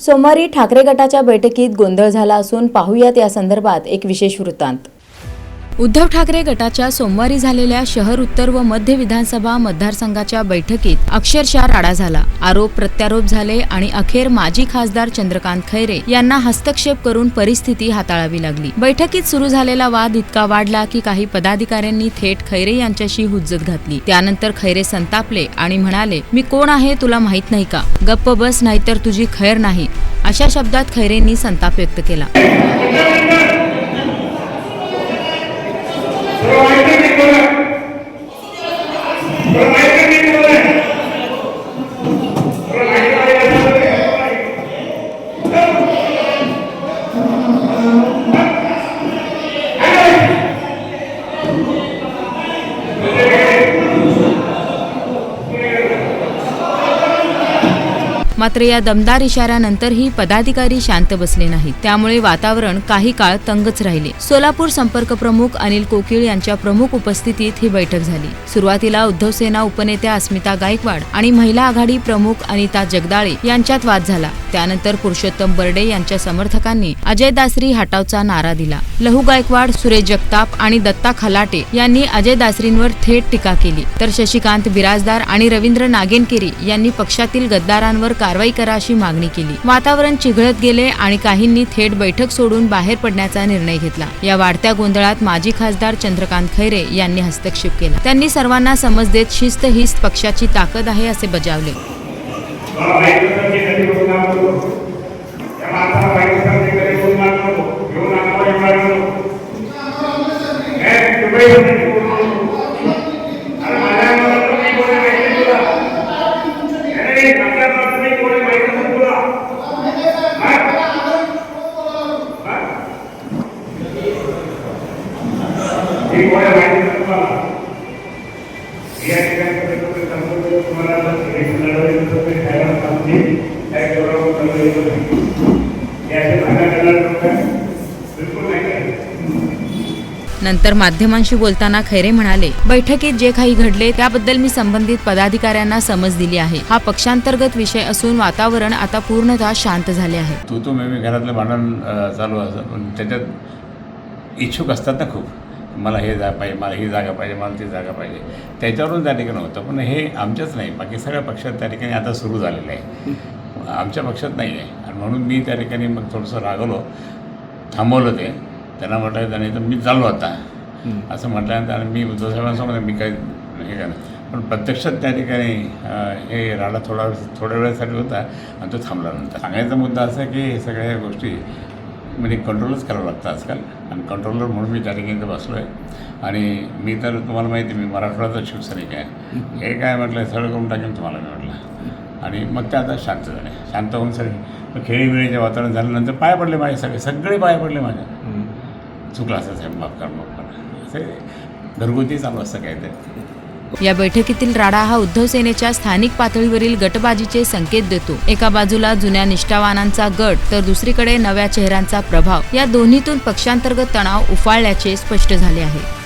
सोमवारी ठाकरे गटाच्या बैठकीत गोंधळ झाला असून पाहुयात या संदर्भात एक विशेष वृत्तांत. उद्धव ठाकरे गटाच्या सोमवारी झालेल्या शहर उत्तर व मध्य विधानसभा मतदारसंघाच्या बैठकीत अक्षरशः राडा झाला. आरोप प्रत्यारोप झाले आणि अखेर माजी खासदार चंद्रकांत खैरे यांना हस्तक्षेप करून परिस्थिती हाताळावी लागली. बैठकीत सुरू झालेला वाद इतका वाढला की काही पदाधिकाऱ्यांनी थेट खैरे यांच्याशी हुज्जत घातली. त्यानंतर खैरे संतापले आणि म्हणाले मी कोण आहे तुला माहीत नाही का? गप्प बस नाहीतर तुझी खैर नाही. अशा शब्दात खैरेंनी संताप व्यक्त केला. मात्र या दमदार इशाऱ्यानंतरही पदाधिकारी शांत बसले नाहीत. त्यामुळे वातावरण काही काळ तंगच राहिले. सोलापूर संपर्क प्रमुख अनिल कोकिळ यांच्या प्रमुख उपस्थितीत ही बैठक झाली. सुरुवातीला उद्धव सेना उपनेत्या अस्मिता गायकवाड आणि महिला आघाडी प्रमुख अनिता जगदाळे यांच्यात वाद झाला. त्यानंतर पुरुषोत्तम बर्डे यांच्या समर्थकांनी अजय दासरी हटावचा नारा दिला. लहू गायकवाड सुरेश जगताप आणि दत्ता खलाटे यांनी अजय दासरींवर थेट टीका केली. तर शशिकांत बिराजदार आणि रवींद्र नागेनकेरी यांनी पक्षातील गद्दारांवर कारवाई करा अशी मागणी केली. वातावरण चिघळत गेले आणि काहींनी थेट बैठक सोडून बाहेर पडण्याचा निर्णय घेतला. या वाढत्या गोंधळात माजी खासदार चंद्रकांत खैरे यांनी हस्तक्षेप केला. त्यांनी सर्वांना समज देत शिस्त हीच पक्षाची ताकद आहे असे बजावले. Thank you होतं की कधी बोलू नको त्या माणसाला माहिती होतं की कधी बोलू नको घेऊन नका येऊ नको हे तुम्ही अरे माझ्या मला तुम्ही कोणी माहिती तुला अरे आपल्या तुम्ही कोणी माहिती नाही तुला हा? हा? ही कोणी माहिती तुम्हाला या ठिकाणी तुम्हाला खायला सांगतील याचे भागा करणार नंतर माध्यमांशी बोलताना खैरे म्हणाले बैठकीत जे काही घडले त्याबद्दल मी संबंधित पदाधिकाऱ्यांना समज दिली आहे. हा पक्षांतर्गत विषय असून वातावरण आता पूर्णतः शांत झाले आहे. तू तू मी घरातलं भांडण चालू असं पण त्याच्यात इच्छुक असतात ना खूप. मला हे जा पाहिजे मला ही जागा पाहिजे मला ती जागा पाहिजे. त्याच्यावरून त्या ठिकाणी होतं. पण हे आमच्याच नाही. बाकी सगळ्या पक्षात त्या ठिकाणी आता सुरू झालेलं आहे. आमच्या पक्षात नाही आहे. आणि म्हणून मी त्या ठिकाणी मग थोडंसं रागवलो थांबवलं ते. त्यांना म्हटलं त्याने तर मी चाललो आता. असं म्हटल्यानंतर आणि मी उद्धव साहेबांसमोर मी काही हे का पण प्रत्यक्षात त्या ठिकाणी हे राडा थोडा थोड्या वेळासाठी होता आणि तो थांबला नंतर. सांगायचा मुद्दा असा की हे सगळ्या गोष्टी म्हणजे कंट्रोलच करावं लागतं आजकाल. आणि कंट्रोलर म्हणून मी त्या ठिकाणी बसलो आहे आणि मी तर तुम्हाला माहिती आहे, मी मराठवाड्याचा शिवसैनिक आहे. हे काय म्हटलं सगळं करून टाकेन तुम्हाला मी म्हटलं. आणि मग ते आता शांत झाले. शांत होऊन सगळे खेळीमेळीचे वातावरण झाल्यानंतर पाय पडले माझे सगळे. सगळे पाय पडले माझ्या चुकलं असं साहेब माफ कर माफ कर. असे घरगुती चालू असतं काहीतरी. या बैठकीतील राडा हा उद्धव सेनेच्या स्थानिक पातळीवरील गटबाजीचे संकेत देतो. एका बाजूला जुन्या निष्ठावानांचा गट तर दुसरीकडे नव्या चेहऱ्यांचा प्रभाव. या दोन्हीतून पक्षांतर्गत तणाव उफाळल्याचे स्पष्ट झाले आहे.